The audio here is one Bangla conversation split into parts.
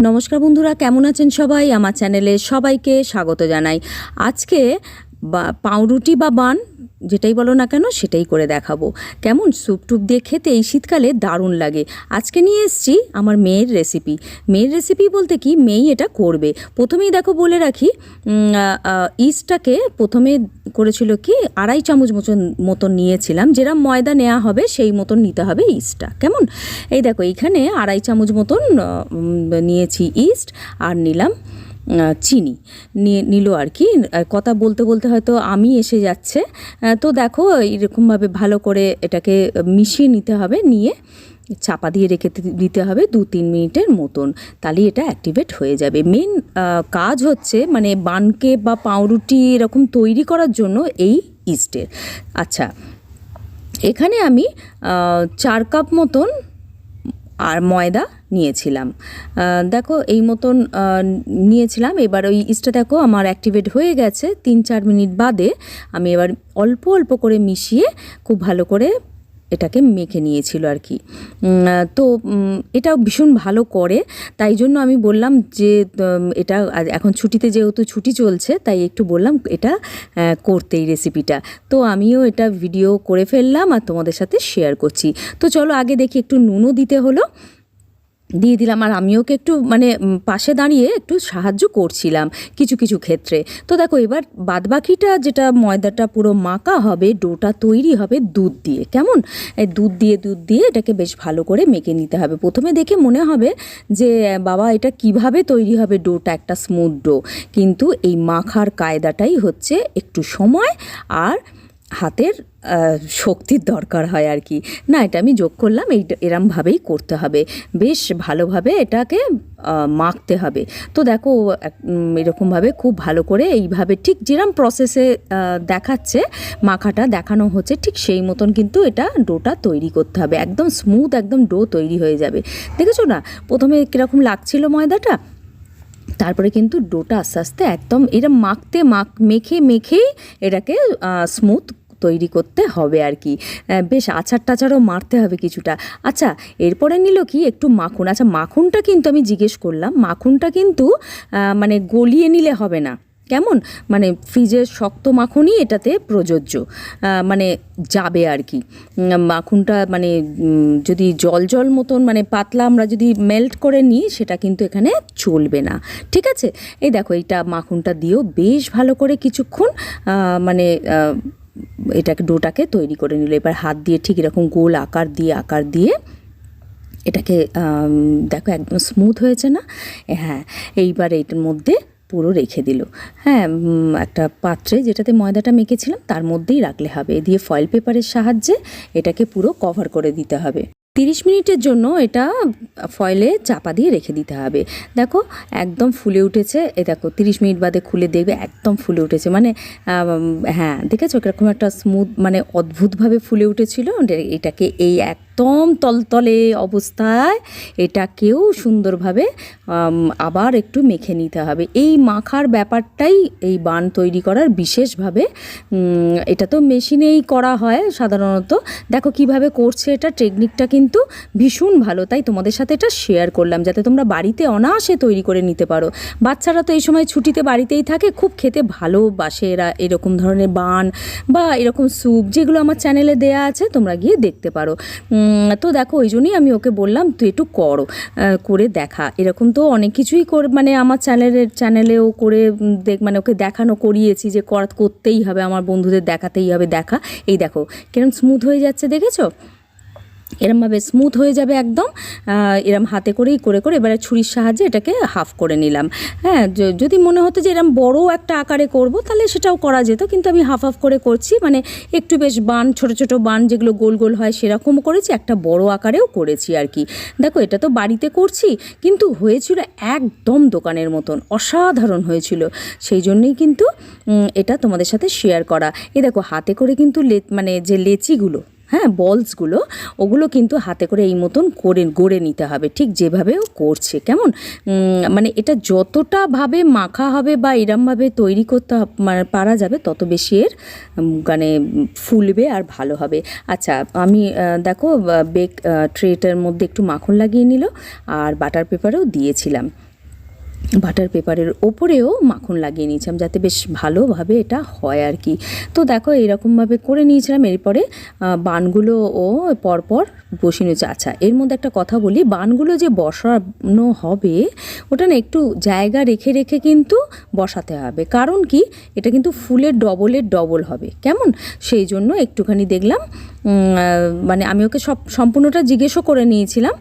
নমস্কার বন্ধুরা কেমন আছেন সবাই? আমার চ্যানেলে সবাইকে স্বাগত জানাই। আজকে বা পাউরুটি বা বান, যেটাই বলো না কেন, সেটাই করে দেখাবো। কেমন স্যুপ টুপ দিয়ে খেতে এই শীতকালে দারুণ লাগে। আজকে নিয়ে এসেছি আমার মেয়ের রেসিপি মেয়ের রেসিপি বলতে কি, মেয়েই এটা করবে। প্রথমেই দেখো বলে রাখি ইস্টটাকে প্রথমে করেছিল কি, আড়াই চামচ মতন মতন নিয়েছিলাম। যেরম ময়দা নেওয়া হবে, সেই মতন নিতে হবে ইস্টটা। কেমন? এই দেখো, এইখানে আড়াই চামচ মতন নিয়েছি ইস্ট, আর নিলাম। চিনি। নিয়ে নিল আর কি। কথা বলতে বলতে হয়তো আমি এসে যাচ্ছে। তো দেখো, এরকমভাবে ভালো করে এটাকে মিশিয়ে নিতে হবে, নিয়ে চাপা দিয়ে রেখে দিতে হবে দু তিন মিনিটের মতন। তাহলে এটা অ্যাক্টিভেট হয়ে যাবে। মেন কাজ হচ্ছে মানে বানকে বা পাউরুটি এরকম তৈরি করার জন্য এই ইস্টের আচ্ছা এখানে আমি চার কাপ মতন আর ময়দা নিয়েছিলাম। দেখো এই মতন নিয়েছিলাম। এবার ওই ইস্টটা দেখো আমার অ্যাক্টিভেট হয়ে গেছে। তিন চার মিনিট বাদে আমি এবার অল্প অল্প করে মিশিয়ে খুব ভালো করে এটাকে মেখে নিয়েছিল আর কি। তো এটাও ভীষণ ভালো করে। তাই জন্য আমি বললাম যে এটা এখন ছুটিতে যেহেতু ছুটি চলছে, তাই একটু বললাম এটা করতে এই রেসিপিটা তো আমিও এটা ভিডিও করে ফেললাম আর তোমাদের সাথে শেয়ার করছি। তো চলো আগে দেখি একটু নুনও দিতে হলো। দিয়ে দিলাম। আর আমি ওকে একটু মানে পাশে দাঁড়িয়ে একটু সাহায্য করছিলাম কিছু কিছু ক্ষেত্রে। তো দেখো, এবার বাদবাকিটা যেটা ময়দাটা পুরো মাখা হবে, ডোটা তৈরি হবে দুধ দিয়ে। কেমন? দুধ দিয়ে দুধ দিয়ে এটাকে বেশ ভালো করে মেখে নিতে হবে। প্রথমে দেখে মনে হবে যে, বাবা, এটা কীভাবে তৈরি হবে ডোটা, একটা স্মুথ ডো। কিন্তু এই মাখার কায়দাটাই হচ্ছে একটু সময় আর হাতের শক্তির দরকার হয় আর কি। না, এটা আমি যোগ করলাম, এই এরমভাবেই করতে হবে। বেশ ভালোভাবে এটাকে মাখতে হবে। তো দেখো এরকমভাবে খুব ভালো করে এইভাবে ঠিক যেরম প্রসেসে দেখাচ্ছে, মাখাটা দেখানো হচ্ছে, ঠিক সেই মতন কিন্তু এটা ডোটা তৈরি করতে হবে। একদম স্মুথ একদম ডো তৈরি হয়ে যাবে। দেখেছ না? প্রথমে কীরকম লাগছিল ময়দাটা? তারপরে কিন্তু ডোটা আস্তে আস্তে একদম এটা মাখতে, মাখ, মেখে, মেখেই এটাকে স্মুথ তৈরি করতে হবে আর কি। বেশ আচার টাচারও মারতে হবে কিছুটা। আচ্ছা এরপরে নিল কি একটু মাখন? আচ্ছা মাখনটা কিন্তু আমি জিজ্ঞেস করলাম, মাখনটা কিন্তু মানে গলিয়ে নিলে হবে না। কেমন? মানে ফ্রিজের শক্ত মাখনই এটাতে প্রযোজ্য। মানে যাবে আর কি। মাখনটা মানে যদি জল জল মতন মানে পাতলা আমরা যদি মেল্ট করে নিই, সেটা কিন্তু এখানে চলবে না। ঠিক আছে? এই দেখো, এইটা মাখনটা দিয়েও বেশ ভালো করে কিছুক্ষণ মানে এটাকে ডোটাকে তৈরি করে নিল। এবার হাত দিয়ে ঠিক এরকম গোল আকার দিয়ে আকার দিয়ে এটাকে দেখো একদম স্মুথ হয়েছে না? হ্যাঁ এইবার এইটার মধ্যে পুরো রেখে দিল। হ্যাঁ একটা পাত্রে যেটাতে ময়দাটা মেখেছিলাম তার মধ্যেই রাখলে হবে। দিয়ে ফয়েল পেপারের সাহায্যে এটাকে পুরো কভার করে দিতে হবে। তিরিশ মিনিটের জন্য এটা ফয়েলে চাপা দিয়ে রেখে দিতে হবে। দেখো, একদম ফুলে উঠেছে। এ দেখো, তিরিশ মিনিট বাদে খুলে দেখবে একদম ফুলে উঠেছে। মানে হ্যাঁ দেখেছ এরকম একটা স্মুথ মানে অদ্ভুতভাবে ফুলে উঠেছিল। এটাকে এই একদম তলতলে অবস্থায় এটাকেও সুন্দরভাবে আবার একটু মেখে নিতে হবে। এই মাখার ব্যাপারটাই এই বান তৈরি করার বিশেষভাবে এটা তো মেশিনেই করা হয় সাধারণত। দেখো কীভাবে করছে এটা টেকনিকটা কিন্তু ভীষণ ভালো। তাই তোমাদের সাথে এটা শেয়ার করলাম, যাতে তোমরা বাড়িতে অনায়াসে তৈরি করে নিতে পারো। বাচ্চারা তো এই সময় ছুটিতে বাড়িতেই থাকে, খুব খেতে ভালোবাসে এরা এরকম ধরনের বান বা এরকম স্যুপ, যেগুলো আমার চ্যানেলে দেয়া আছে, তোমরা গিয়ে দেখতে পারো। তো দেখো, ওই জন্যই আমি ওকে বললাম, তুই একটু করো করে দেখা। এরকম তো অনেক কিছুই কর মানে আমার চ্যানেলের চ্যানেলেও করে দেখ মানে ওকে দেখানো করিয়েছি যে কর, করতেই হবে, আমার বন্ধুদের দেখাতেই হবে, দেখা। এই দেখো, কিরম স্মুথ হয়ে যাচ্ছে, দেখেছ? এরমভাবে স্মুথ হয়ে যাবে একদম। এরম হাতে করেই করে করে এবারে ছুরির সাহায্যে এটাকে হাফ করে নিলাম। হ্যাঁ যদি মনে হতো যে এরম বড় একটা আকারে করব, তাহলে সেটাও করা যেত। কিন্তু আমি হাফ হাফ করে করছি মানে একটু বেশ বান, ছোট ছোট বান যেগুলো গোল গোল হয় সেরকম করেছি, একটা বড় আকারেও করেছি আর কি। দেখো, এটা তো বাড়িতে করছি, কিন্তু হয়েছিল একদম দোকানের মতন, অসাধারণ হয়েছিল। সেই জন্যই কিন্তু এটা তোমাদের সাথে শেয়ার করা। এ দেখো, হাতে করে কিন্তু মানে যে লেচিগুলো হ্যাঁ বলসগুলো, ওগুলো কিন্তু হাতে করে এই মতন করে, গড়ে নিতে হবে, ঠিক যেভাবে ও করছে, কেমন? মানে এটা যতটা ভাবে মাখা হবে বা এরমভাবে তৈরি করতে মানে পারা যাবে, তত বেশি এর মানে ফুলবে আর ভালো হবে। আচ্ছা আমি দেখো বেক ট্রেটার মধ্যে একটু মাখন লাগিয়ে নিল, আর বাটার পেপারেও দিয়েছিলাম। বাটার পেপারের ওপরেও মাখন লাগিয়ে নিয়েছিলাম যাতে বেশ ভালোভাবে এটা হয় আর কি। তো দেখো এরকমভাবে করে নিয়েছিলাম, এরপরে বানগুলো ও পরপর বসিয়ে নিয়েছে। আচ্ছা এর মধ্যে একটা কথা বলি, বানগুলো যে বসানো হবে, ওটা না একটু জায়গা রেখে রেখে কিন্তু বসাতে হবে। কারণ কি? এটা কিন্তু ফুলের ডবলের ডবল হবে। কেমন? সেই জন্য একটুখানি দেখলাম মানে আমি ওকে সব সম্পূর্ণটা জিজ্ঞেসও করে নিয়েছিলাম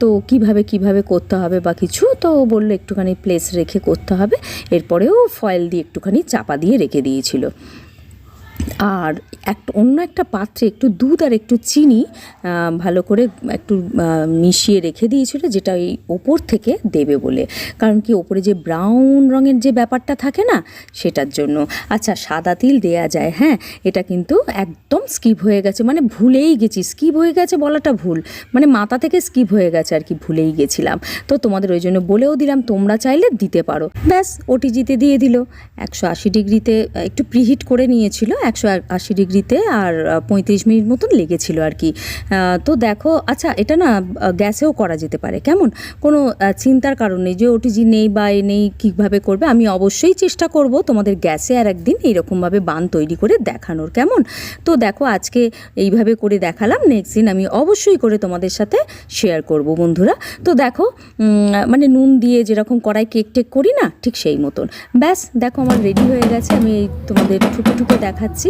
তো কীভাবে কীভাবে করতে হবে বা কিছু, তো বলল একটুখানি প্লেস রেখে করতে হবে। এরপরেও ফয়েল দিয়ে একটুখানি চাপা দিয়ে রেখে দিয়েছিল। আর একটা অন্য একটা পাত্রে একটু দুধ আর একটু চিনি ভালো করে একটু মিশিয়ে রেখে দিয়েছিল, যেটা এই ওপর থেকে দেবে বলে। কারণ কি, ওপরে যে ব্রাউন রঙের যে ব্যাপারটা থাকে না, সেটার জন্য। আচ্ছা সাদা তিল দেয়া যায় হ্যাঁ এটা কিন্তু একদম স্কিপ হয়ে গেছে মানে ভুলেই গেছি, স্কিপ হয়ে গেছে বলাটা ভুল। মানে মাথা থেকে স্কিপ হয়ে গেছে আর কি, ভুলেই গেছিলাম। তো তোমাদের ওই জন্য বলেও দিলাম, তোমরা চাইলে দিতে পারো। ব্যাস ওটিজিতে দিয়ে দিল। একশো আশি ডিগ্রিতে একটু প্রিহিট করে নিয়েছিল একশো আশি ডিগ্রিতে আর পঁয়ত্রিশ মিনিট মতন লেগেছিল আর কি। তো দেখো আচ্ছা এটা না গ্যাসেও করা যেতে পারে। কেমন? কোনো চিন্তার কারণ নেই যে ওটিজি নেই বা এ নেই, কীভাবে করবে? আমি অবশ্যই চেষ্টা করব তোমাদের গ্যাসে আর একদিন এইরকমভাবে বান তৈরি করে দেখানোর। কেমন? তো দেখো, আজকে এইভাবে করে দেখালাম। নেক্সট দিন আমি অবশ্যই করে তোমাদের সাথে শেয়ার করব বন্ধুরা। তো দেখো মানে নুন দিয়ে যেরকম কড়াই কেক টেক করি না, ঠিক সেই মতন। ব্যাস, দেখো আমার রেডি হয়ে গেছে। আমি তোমাদের ঠুকে ঠুকে দেখাচ্ছি।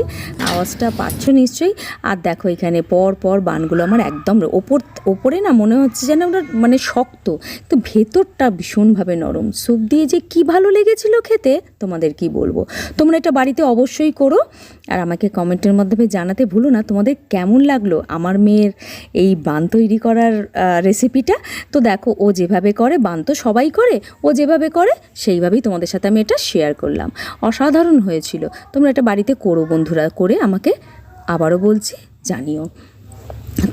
আওয়াজটা পাচ্ছ নিশ্চয়ই। আর দেখো এখানে পর পর বানগুলো আমার একদম ওপর, ওপরে না মনে হচ্ছে যেন ওটা মানে শক্ত, তো ভেতরটা ভীষণভাবে নরম। স্যুপ দিয়ে যে কি ভালো লেগেছিল খেতে, তোমাদের কি বলব? তোমরা এটা বাড়িতে অবশ্যই করো। আর আমাকে কমেন্টের মাধ্যমে জানাতে ভুলো না, তোমাদের কেমন লাগল আমার মেয়ের এই বান তৈরি করার রেসিপিটা তো দেখো, ও যেভাবে করে, বান তো সবাই করে, ও যেভাবে করে, সেইভাবেই তোমাদের সাথে আমি এটা শেয়ার করলাম। অসাধারণ হয়েছিল। তোমরা এটা বাড়িতে করো বন্ধুরা করে আমাকে আবারও বলছি, জানিও।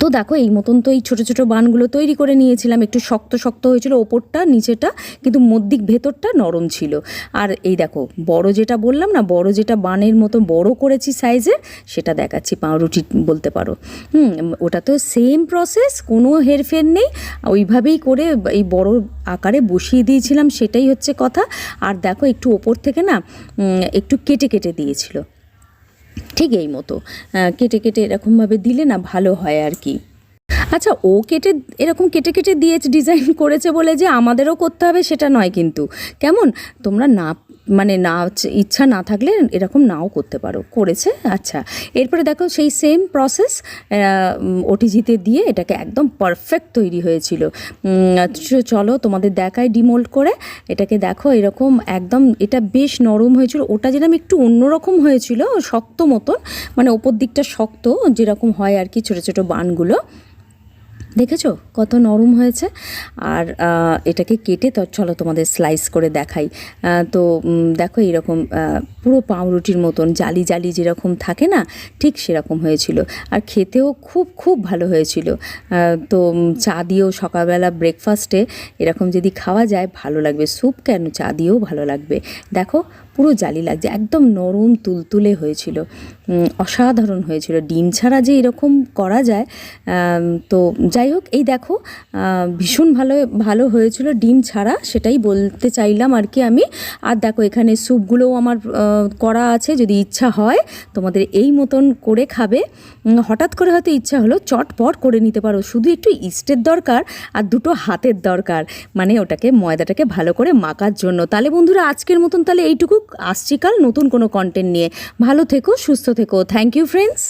তো দেখো, এই মতন তো এই ছোটো ছোটো বানগুলো তৈরি করে নিয়েছিলাম। একটু শক্ত শক্ত হয়েছিল, ওপরটা, নিচেটা, কিন্তু মধ্যিক ভেতরটা নরম ছিল। আর এই দেখো, বড় যেটা বললাম না, বড় যেটা বানের মতো বড় করেছি সাইজের, সেটা দেখাচ্ছি, পাউরুটি বলতে পারো। হুম, ওটা তো সেম প্রসেস কোনো হেরফের নেই। ওইভাবেই করে এই বড় আকারে বসিয়ে দিয়েছিলাম, সেটাই হচ্ছে কথা। আর দেখো, একটু ওপর থেকে না একটু কেটে কেটে দিয়েছিল। ঠিক এই মতো। কেটে কেটে এরকমভাবে দিলে না ভালো হয় আর কি। আচ্ছা ও কেটে, এরকম কেটে কেটে দিয়েছে ডিজাইন করেছে বলে যে আমাদেরও করতে হবে সেটা নয় কিন্তু। কেমন? তোমরা না মানে না, ইচ্ছা না থাকলে এরকম নাও করতে পারো। করেছে? আচ্ছা। এরপরে দেখো সেই সেম প্রসেস ওটিজিতে দিয়ে এটাকে একদম পারফেক্ট তৈরি হয়েছিল। চ- চলো তোমাদের দেখায় ডিমোল্ড করে। এটাকে দেখো এরকম একদম, এটা বেশ নরম হয়েছিল। ওটা যেরকম একটু অন্যরকম হয়েছিল, শক্ত মতন। মানে ওপর দিকটা শক্ত, যেরকম হয় আর কি ছোটো ছোটো বানগুলো। দেখেছ? কত নরম হয়েছে। আর এটাকে কেটে তো চলো তোমাদের স্লাইস করে দেখাই। তো দেখো এরকম পুরো পাউরুটির মতন জালি জালি যেরকম থাকে না, ঠিক সেরকম হয়েছিল। আর খেতেও খুব খুব ভালো হয়েছিল। তো চা দিয়েও সকালবেলা ব্রেকফাস্টে এরকম যদি খাওয়া যায়, ভালো লাগবে। স্যুপ কেন? চা দিয়েও ভালো লাগবে। দেখো পুরো জালি লাগছে, একদম নরম তুলতুলে হয়েছিল অসাধারণ হয়েছিল। ডিম ছাড়া যে এরকম করা যায় তো যাই হোক, এই দেখো ভীষণ ভালো ভালো হয়েছিল ডিম ছাড়া, সেটাই বলতে চাইলাম আর কি আমি। আর দেখো, এখানে স্যুপগুলোও আমার করা আছে, যদি ইচ্ছা হয়, তোমাদের এই মতন করে খাবে। হঠাৎ করে হয়তো ইচ্ছা হলো, চটপট করে নিতে পারো, শুধু একটু ইস্টের দরকার আর দুটো হাতের দরকার মানে ওটাকে, ময়দাটাকে ভালো করে মাখার জন্য। তাহলে বন্ধুরা, আজকের মতন তাহলে এইটুকু। আসছি কাল নতুন কোনো কন্টেন্ট নিয়ে। ভালো থেকো সুস্থ থেকো। Thank you friends